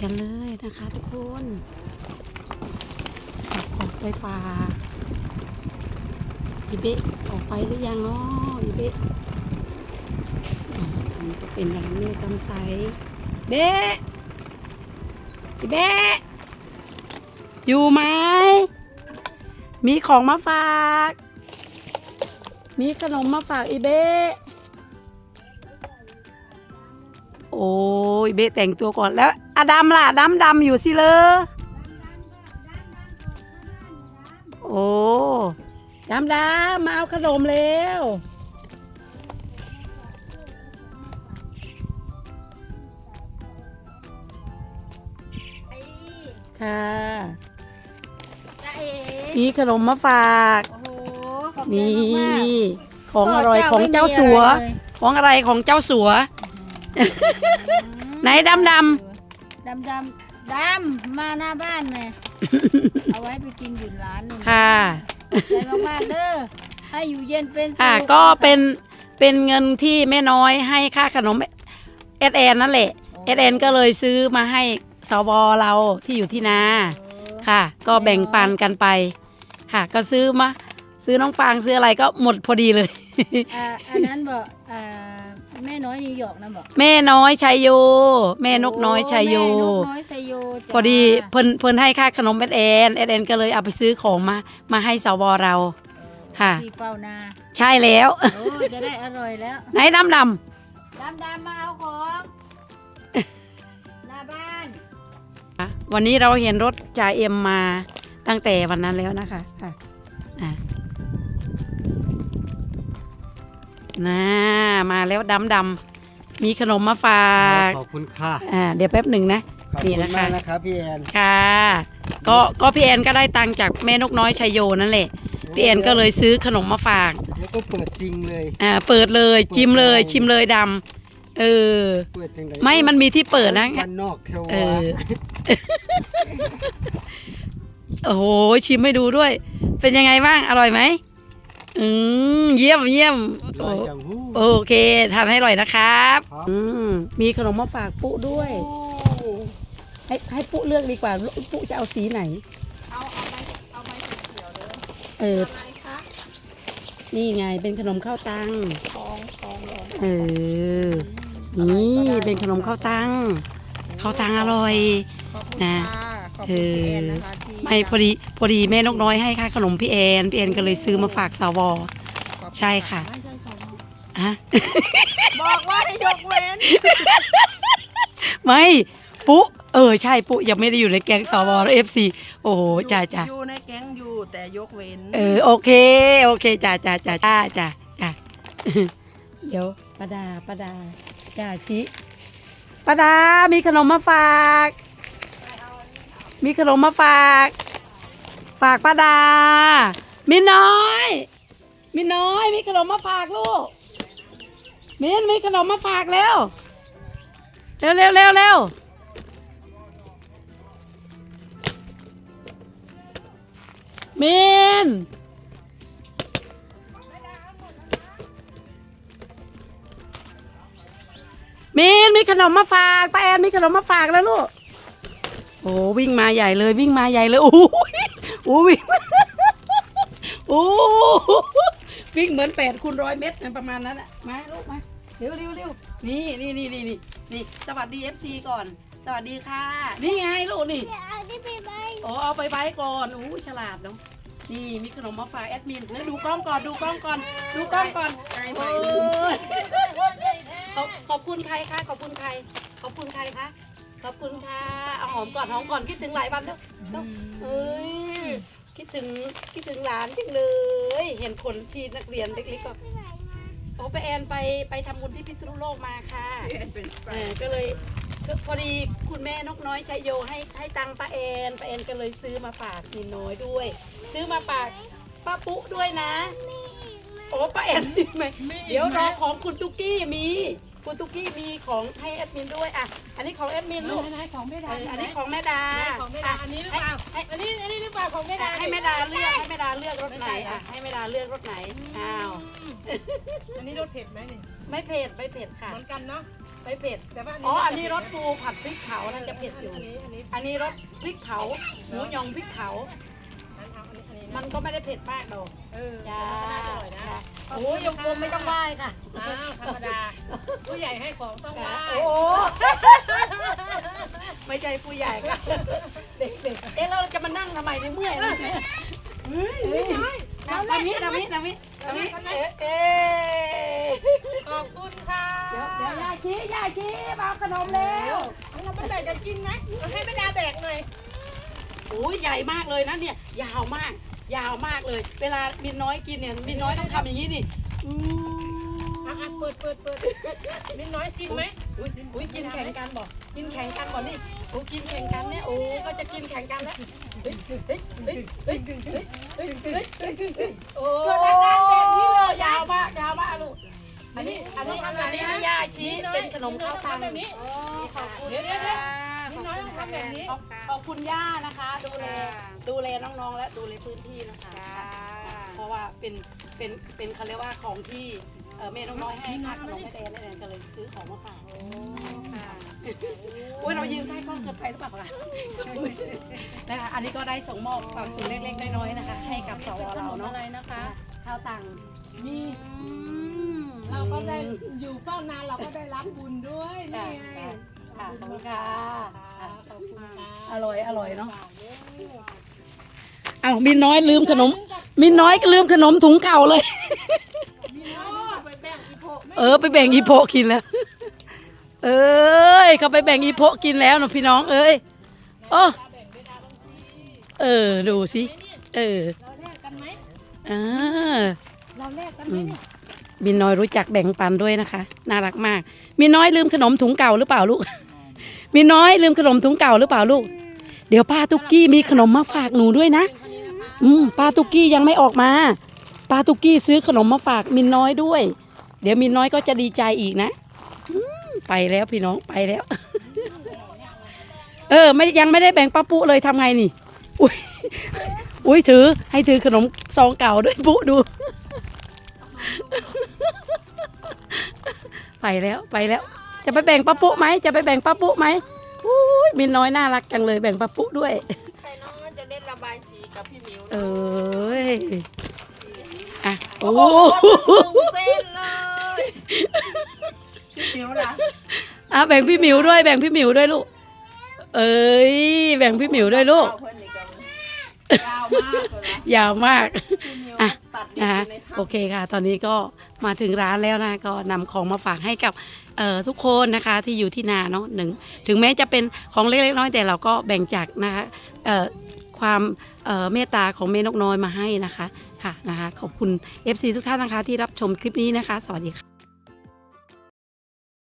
กันเลยนะคะ ทุกคนฝากของไปฝากอีเบะออกไปหรือยังเนาะอีเบะอันนี้ก็เป็นร้านเนื้อตำไซเบะอีเบะอยู่ไหม มีของมาฝาก มีขนมมาฝากอีเบะ โอ้ยเบะแต่งตัวก่อนแล้วอะดำล่ะดำดำอยู่สิเลยโอ้ดำดำมาเอาขนมเร็วไอ้ค่ะจ้าเอ๋มีขนมมาฝากโอ้โหขอบคุณนี่มากๆของอร่อยของเจ้าสัว ของอะไรของเจ้าสัว ไหนดำดดำดำดำมาหน้าบ้านเลยเอาไว้ไปกินอยู่ร้านหนึงค่ะ ใจมากๆเด้อให้อยู่เย็นเป็นสุขอะก็เป็นเป็นเงินที่แม่น้อยให้ค่าขนมเอสแอนนั่นแหละเอสแอนก็เลยซื้อมาให้สวเราที่อยู่ที่นาเออค่ะ ก็แบ่งปันกันไป ค่ะ ก็ซื้อมา ซื้อน้องฟางซื้ออะไรก็หมดพอดีเลย อ่าอันนั้นบอกอ่า แม่น้อยนิวยอร์กนะบอกแม่น้อยชัยโย แม่นกน้อยชัยโย แม่นกน้อยชัยโยจ้าพอดีเพิ่นเพิ่นให้ค่าขนมเอสแอนเอสแอนก็เลยเอาไปซื้อของมา มาให้สวเรา ค่ะที่เฝ้านาใช่แล้ว โอ้จะได้อร่อยแล้วไหนดำดดำดำๆมาเอาของหน้าบ้านำวันนี้เราเห็นรถจ่าเอ็มมาตั้งแต่วันนั้นแล้วนะคะค่ะอะ น่ามาแล้วดำดำๆมีขนมมาฝากขอบคุณค่ะอ่าเดี๋ยวแป๊บหนึ่งนะขอบนี่คุณนะคะมากนะครับพี่แอนค่ะก็ก็พี่แอนก็ได้ตังค์จากแม่นกน้อยชัยโยนั่นแหละพี่แอนก็เลยซื้อขนมมาฝากแล้วก็เปิดจริงเลยอ่าเปิดเลยจิ้มเลยชิมเลยดำเออเปิดจังไไม่มันมีที่เปิดนะมันนอกเทวเออโอ้โหชิมให้ดูด้วย เป็นยังไงบ้างอร่อยไหม อืมเยี่ยมเยี่ยมลโออยอย่างหู้โอเคทานให้อร่อยนะครับครับอืมมีขนมมาฝากปุ๊ด้วย ให้ให้ปุ๊เลือกดีกว่าปุ๊จะเอาสีไหน เอาเอาใบเอาใบเขียวเลยเอออะไรคะนี่ไงเป็นขนมข้าวตังทองทองหลอดเออนี่เป็นขนมข้าวตังข้าวตังอร่อย ขอบคุณนะค่ะขอบเอคุณพี่อแอนนะคะที่ ไม่พอดีพอดีแม่นกน้อยให้ค่าขนมพี่แอนพี่แอนก็เลยซื้อมาฝากสวขอบณใช่ค่ะ ไม่ใช่สองฮะ บอกว่าให้ยกเว้นไม่ปุ๊เออใช่ปุ๊ยังไม่ได้อยู่ในแก๊งสวแล้วเอฟซีโอ้โหจ้าจ้าอยู่ในแก๊งอยู่แต่ยกเว้นเออโอเค โอเคจ้าจ้าจ้าจ้าจ้าจ้าเดี๋ยวป้าดาป้าดาจ้าชิป้าดามีขนมมาฝาก มีขนมมาฝาก ฝากป้าดา มินน้อย มินน้อย มีขนมมาฝากลูก มินมีขนมมาฝากแล้ว เร็วเร็วเร็วเร็วมินมินมีขนมมาฝากป้าแอนมีขนมมาฝากแล้วลูก อ้วิ่งมาใหญ่เลยวิ่งมาใหญ่เลยโอ้ยโอ้วิ่งมาโอ้วิ่งเหมือนแปดคูณร้อยเมตรนะประมาณนั้นอะมาลูกมาเร็วเร็วเร็วนี่นี่นี่นี่นี่นี่สวัสดีเอฟซีก่อน สวัสดีค่ะ นี่ไงลูกนี่เอาที่ไปใบโอ้เอาไปไว้ก่อนโอ้ฉลาดเนาะนี่มีขนมมาฝากแอดมินแล้วดูกล้องก่อนดูกล้องก่อนดูกล้องก่อนใจใหม่โอ้ลืมยขอบขอบคุณใครคะขอบคุณใคร ขอบคุณใครคะ ขอบคุณค่ะเอาหอมก่อนหอมก่อนคิดถึงหลายวันแล้วแล้วเอ้ยคิดถึงคิดถึงหลานจังเลย เห็นคนพี่นักเรียนเล็กๆก็โอ้ไปแอนไปไปทำบุญที่พิษณุโลกมาค่ะเป็นไปเออก็เลยก็พอดีคุณแม่นกน้อยใจโยให้ให้ตังค์ป้าแอนป้าแอนก็เลยซื้อมาฝากนินน้อยด้วย ซื้อมาฝากป้าปุ๊ด้วยนะ โอ้ป้าแอนมีไหมเดี๋ยวรอของคุณตุ๊กกี้มี คุณตุ๊กกี้มีของให้แอดมินด้วยอะอันนี้ของแอดมินลูกไหนของแม่เอดาออันนี้ของแม่ดาของแม่ดาอันนี้หรือเปล่าให้อันนี้อันนี้หรือเปล่าของแม่ดาให้แม่ดาเลือกให้แม่ดาเลือกรถไหนอะให้แม่ดาเลือกรถไหนอ้าวอันนี้รสเผ็ดไหมนี่ไม่เผ็ดไม่เผ็ดค่ะเหมือนกันเนาะไม่เผ็ดแต่ว่าอ๋ออันนี้รสปูผัดพริกเผาน่าจะเผ็ดอยู่ อันนี้อันนี้อันนี้รสพริกเผาหมูหยองพริกเผาอันเอาอันนี้อันนี้มันก็ไม่ได้เผ็ดมากดอกเออจ้าน่าจะอร่อยนะจ้า โอ้ยยงกลมไม่ต้องไหว้ค่ะ อ้าวธรรมดา ผู้ใหญ่ให้ของต้องไหว้โอ้โหไม่ใช่ผู้ใหญ่ค่ะ เด็กๆ เอ๊ะเราจะมานั่งทำไมในยเมื่อยแล้วเนี่ยเฮ้ยไม่ใช่ทำนี้ทำนี้ทำนี้ทำนี้เอ๊ะเอ๊ะขอบคุณค่ะเดี๋ยวเดี๋ยวยาชี้ยาชี้มาเอาขนมแล้วเอาเราไปแบ่งกันกินไหมเราให้แม่ดาแบกหน่อยโอ้ยใหญ่มากเลยนะเนี่ย ยาวมาก ยาวมากเลย เวลามินน้อยกินเนี่ยมินน้อยต้องทำอย่างนี้นี่อู้อะอะเปิดเปิดเปิดนิดน้อยกินไหมอุ้ยอุ้ยกินแข่งกันบอกกินแข่งกันบอกนี่โอ้กินแข่งกันเนี่ยโอ้ก็จะกินแข่งกันแล้วเฮ้ยเฮ้ยเฮ้ยเฮ้ยเฮ้ยเฮ้ยเฮ้ยเฮ้ยเฮ้ยเฮ้ยโอ้เกิดอาการแบบนี้เลยยาวมากยาวมากลูกอันนี้อันนี้อันนี้ให้ยาชี้เป็นขนมข้าวตังแบบนี้เดี๋ย วเดี๋ยวเดี๋ยวนิดน้อยต้องทำแบบนี้ขอบขอบคุณย่านะคะ ดูแลดูแลน้องๆ และดูแลพื้นที่นะคะเพราะว่าเป็นเป็นเป็นเขาเรียกว่าของที่เออแม่น้องน้อยให้ค่าขนมแม่แดนนั่นเองก็เลยซื้อของมาฝากโอ้ยเรายืนใกล้กล้องเกินไปหรือเปล่าคะนะคะอันนี้ก็ได้ส่งมอบความสุขเล็กๆน้อยๆนะคะ ให้กับสวเราเนาะอะไรนะคะข้าวตังค์มีเราก็ได้อยู่เฝ้านานเราก็ได้รับบุญด้วยนี่ค่ะไง ค่ะขอบคุณค่ะ อะขอบคุณค่ะอร่อยอร่อยเนาะอ้าวมินน้อยลืมขนม มินน้อยก็ลืมขนมถุงเก่าเลยโอ้ไปแบ่งอีโพะเออ ไปแบ่งอีโพะกินแล้ว เอ้ยเขาไปแบ่งอีโพะกินแล้วนะพี่น้องเอ้ยโอ้เออ ดูสิ เออเราแลกกันไหมอ่าเราแลกกันไหมเนี่ยมินน้อยรู้จักแบ่งปันด้วยนะคะ น่ารักมากมินน้อยลืมขนมถุงเก่าหรือเปล่าลูก มินน้อยลืมขนมถุงเก่าหรือเปล่าลูก เดี๋ยวป้าตุกกี้มีขนมมาฝากหนูด้วยนะ อืมป้าตุกกี้ยังไม่ออกมา ป้าตุกกี้ซื้อขนมมาฝากมินน้อยด้วย เดี๋ยวมินน้อยก็จะดีใจอีกนะไปแล้วพี่น้องไปแล้ว เออ ไม่ยังไม่ได้แบ่งป้าปุ๊เลยทำไงนี่ อุ้ยอุ้ยถือ ให้ถือขนมซองเก่าด้วยปุ๊ดู ไปแล้วไปแล้ว จะไปแบ่งป้าปุ๊ไหมจะไปแบ่งป้าปุ๊ไหมอุ้ยมินน้อยน่ารักจังเลยแบ่งป้าปุ๊ด้วย ใครน้องจะเล่นระบายสีกับพี่หมิวเอ้ยอะโอ้โอ้โหลงเส้นเลยพี่หมิวล่ะอะแบ่งพี่หมิวด้วยแบ่งพี่หมิวด้วยลูก เอ้ยแบ่งพี่หมิวด้วยลูกเอาเพื่อนนี่กันยาวมากเลยนะยาวมาก นะอคะยู่ในถ้โอเคค่ะ ตอนนี้ก็มาถึงร้านแล้วนะก็นำของมาฝากให้กับเอ่อทุกคนนะคะที่อยู่ที่นาเนาะหนึ่งถึงแม้จะเป็นของเล็กๆน้อยๆแต่เราก็แบ่งจากนะคะเอ่อความเอ่อเมตตาของเมนกน้อยมาให้นะคะค่ะนะคะขอบคุณ FC ทุกท่านนะคะที่รับชมคลิปนี้นะคะ สวัสดีค่ะ